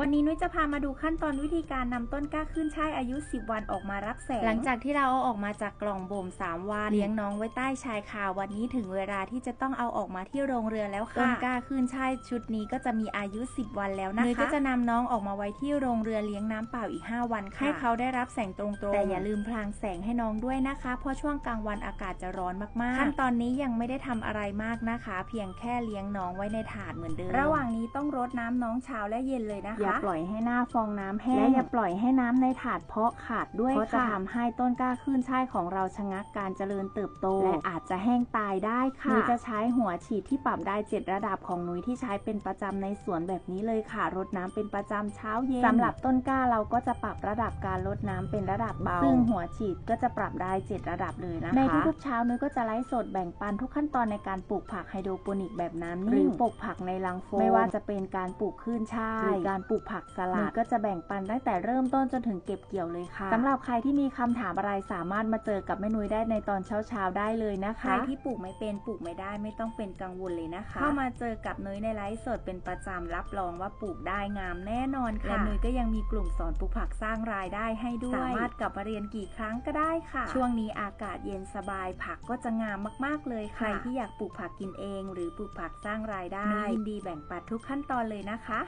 วันนี้นุ้ยจะพามาดูขั้นตอนวิธีการนำต้นกล้าขึ้นช่ายอายุ 10 วันออกมารับแสง หลังจากที่เราเอาออกมาจากกล่องบ่ม 3 วัน เลี้ยงน้องไว้ใต้ชายคาวันนี้ถึงเวลาที่จะต้องเอาออกมาที่โรงเรือนแล้วค่ะ ต้นกล้าขึ้นช่ายชุดนี้ก็จะมีอายุ 10 วันแล้วนะคะนุ้ยก็จะนำน้องออกมาไว้ที่โรงเรือนเลี้ยงน้ำเปล่าอีก 5 วันค่ะ ให้เขาได้รับแสงตรงๆ แต่อย่าลืมพลางแสงให้น้องด้วยนะคะ เพราะช่วงกลางวันอากาศจะร้อนมากๆ ขั้นตอนนี้ยังไม่ได้ทำอะไรมากนะคะ เพียงแค่เลี้ยงน้องไว้ในถาดเหมือนเดิม ระหว่างนี้ต้องรดน้ำน้องเช้าและเย็นเลยนะคะอย่าปล่อยให้หน้าฟองน้ำแห้งและอย่าปล่อยให้น้ำในถาดเพาะขาดด้วยเพเพราะราะจะจะทำทำให้ต้นกล้าขึ้นช่ายของเราชะงักการเจริญเติบโต และอาจจะแห้งตายได้ค่ะนุ้ยจะใช้หัวฉีดที่ปรับได้ 7 ระดับของนุ้ยที่ใช้เป็นประจำในสวนแบบนี้เลยค่ะรดน้ำเป็นประจำเช้าเย็นสำหรับต้นกล้าเราก็จะปรับระดับการรดน้ำเป็นระดับเบาซึ่งหัวฉีดก็จะปรับได้ 7 ระดับเลยนะคะในทุกๆเช้านุ้ยก็จะไลฟ์สดแบ่งปันทุกขั้นตอนในการปลูกผักไฮโดรโปนิกแบบน้ำนิ่งหรือปลูกผักในรังโฟมไม่ว่าจะเป็นการปลูกขึ้นช่ายหรือการปลูกผักสลัดก็จะแบ่งปันตั้งแต่เริ่มต้นจนถึงเก็บเกี่ยวเลยค่ะสำหรับใครที่มีคำถามอะไรสามารถมาเจอกับแม่นุ้ยได้ในตอนเช้าๆได้เลยนะใครคะที่ปลูกไม่เป็นปลูกไม่ได้ไม่ต้องเป็นกังวลเลยนะคะ เข้ามาเจอกับนุ้ยในไลฟ์สดเป็นประจำรับรองว่าปลูกได้งามแน่นอนค่ะและนุ้ยก็ยังมีกลุ่มสอนปลูกผักสร้างรายได้ให้ด้วย สามารถกลับมาเรียนกี่ครั้งก็ได้ค่ะ ช่วงนี้อากาศเย็นสบายผักก็จะงามมากๆเลยใครที่อยากปลูกผักกินเอง หรือปลูกผักสร้างรายได้นุ้ยยินดีแบ่งปันทุกขั้นตอนเลยนะคะ